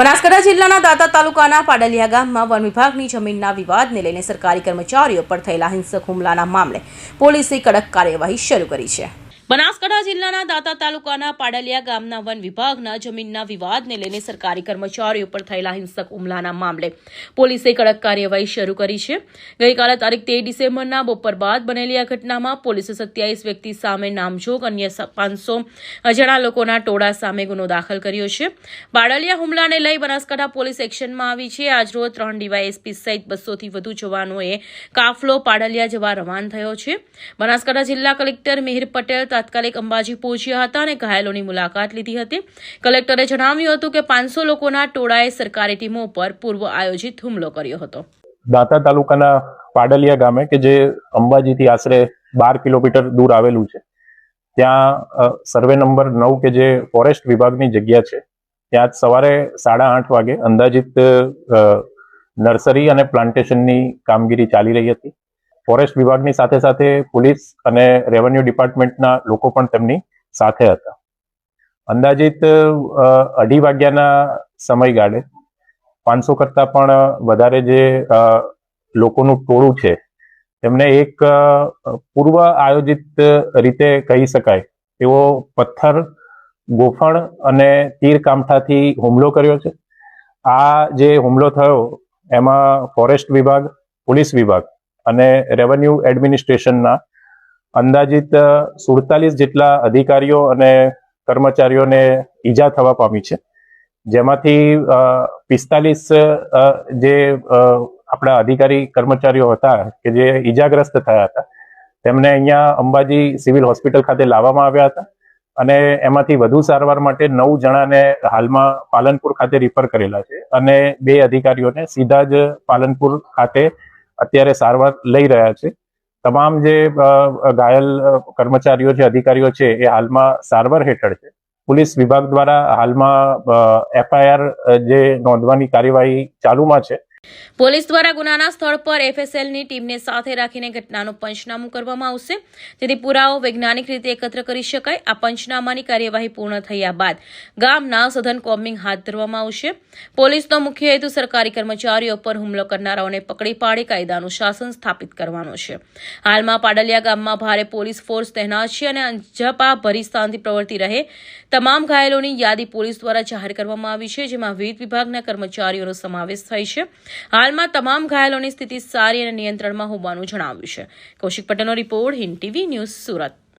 બનાસકાંઠા જિલ્લાના દાતા તાલુકાના પાડલિયા ગામમાં વન વિભાગની જમીનના વિવાદને લઈને સરકારી કર્મચારીઓ પર થયેલા હિંસક હુમલાના મામલે પોલીસે કડક કાર્યવાહી શરૂ કરી છે. બનાસકાંઠા જિલ્લાના દાતા તાલુકાના પાડલિયા ગામના વન વિભાગના જમીનના વિવાદને લઈને સરકારી કર્મચારીઓ પર થયેલા હિંસક હુમલાના મામલે પોલીસે કડક કાર્યવાહી શરૂ કરી છે. ગઈકાલે તારીખ તેર ડિસેમ્બરના બપોર બાદ બનેલી આ ઘટનામાં પોલીસે સત્યાવીસ વ્યક્તિ સામે નામજોગ અન્ય પાંચસો અજાણા લોકોના ટોળા સામે ગુનો દાખલ કર્યો છે. પાડલિયા હુમલાને લઈ બનાસકાંઠા પોલીસ એક્શનમાં આવી છે. આજરોજ ત્રણ ડીવાયએસપી સહિત બસોથી વધુ જવાનોએ કાફલો પાડલિયા જવા રવાન થયો છે. બનાસકાંઠા જિલ્લા કલેક્ટર મિહિર પટેલ તાત્કાલિક અંબાજી પહોંચ્યા હતા અને ઘાયલોની મુલાકાત લીધી હતી. કલેક્ટરે જણાવ્યું હતું કે પાંચસો લોકોના ટોળાએ સરકારી ટીમો પર પૂર્વ આયોજિત હુમલો કર્યો હતો. દાંતા તાલુકાના પાડલિયા ગામે, કે જે અંબાજીથી આશરે બાર કિલોમીટર દૂર આવેલું છે, ત્યાં સર્વે નંબર નવ, કે જે ફોરેસ્ટ વિભાગની જગ્યા છે, ત્યાં સવારે સાડા આઠ વાગે અંદાજિત નર્સરી અને પ્લાન્ટેશનની કામગીરી ચાલી રહી હતી. ફોરેસ્ટ વિભાગની સાથે સાથે પોલીસ અને રેવન્યુ ડિપાર્ટમેન્ટના લોકો પણ તેમની સાથે હતા. અંદાજિત અઢી વાગ્યાના સમયગાળે પાંચસો કરતા પણ વધારે જે લોકોનું ટોળું છે, તેમને એક પૂર્વ આયોજિત રીતે કહી શકાય એવો પથ્થર, ગોફણ અને તીર કામઠાથી હુમલો કર્યો છે. આ જે હુમલો થયો, એમાં ફોરેસ્ટ વિભાગ, પોલીસ વિભાગ અને રેવન્યુ એડમિનિસ્ટ્રેશનના અંદાજિત સુડતાલીસ જેટલા અધિકારીઓ અને કર્મચારીઓને ઈજા થવા પામી છે. જેમાંથી પિસ્તાલીસ જે આપણા અધિકારી કર્મચારીઓ હતા કે જે ઈજાગ્રસ્ત થયા હતા, તેમને અહીંયા અંબાજી સિવિલ હોસ્પિટલ ખાતે લાવવામાં આવ્યા હતા અને એમાંથી વધુ સારવાર માટે નવ જણાને હાલમાં પાલનપુર ખાતે રિફર કરેલા છે અને બે અધિકારીઓને સીધા જ પાલનપુર ખાતે અત્યારે સારવાર લઈ રહ્યા છે. તમામ જે ઘાયલ કર્મચારીઓ છે, અધિકારીઓ છે, એ હાલમાં સારવાર હેઠળ છે. પોલીસ વિભાગ દ્વારા હાલમાં એફઆઈઆર જે નોંધવાની કાર્યવાહી ચાલુમાં છે. પોલીસ દ્વારા ગુનાના સ્થળ પર એફએસએલની ટીમને સાથે રાખીને ઘટનાનું પંચનામું કરવામાં આવશે. જેથી પુરાવો વૈજ્ઞાનિક રીતે એકત્ર કરી શકાય. આ પંચનામાની કાર્યવાહી પૂર્ણ થયા બાદ ગામના સઘન કોમ્બિંગ હાથ ધરવામાં આવશે. પોલીસનો મુખ્ય હેતુ સરકારી કર્મચારીઓ પર હુમલો કરનારાઓને પકડી પાડી કાયદાનું શાસન સ્થાપિત કરવાનો છે. હાલમાં પાડલિયા ગામમાં ભારે પોલીસ ફોર્સ તહેનાત છે અને અંજપા ભરી સ્થાનથી પ્રવર્તી રહે. તમામ ઘાયલોની યાદી પોલીસ દ્વારા જાહેર કરવામાં આવી છે, જેમાં વિવિધ વિભાગના કર્મચારીઓનો સમાવેશ થાય છે. હાલમાં તમામ ઘાયલોની સ્થિતિ સારી અને નિયંત્રણમાં હોવાનું જણાવ્યું છે. કૌશિક પટેલનો report Hind TV news Surat.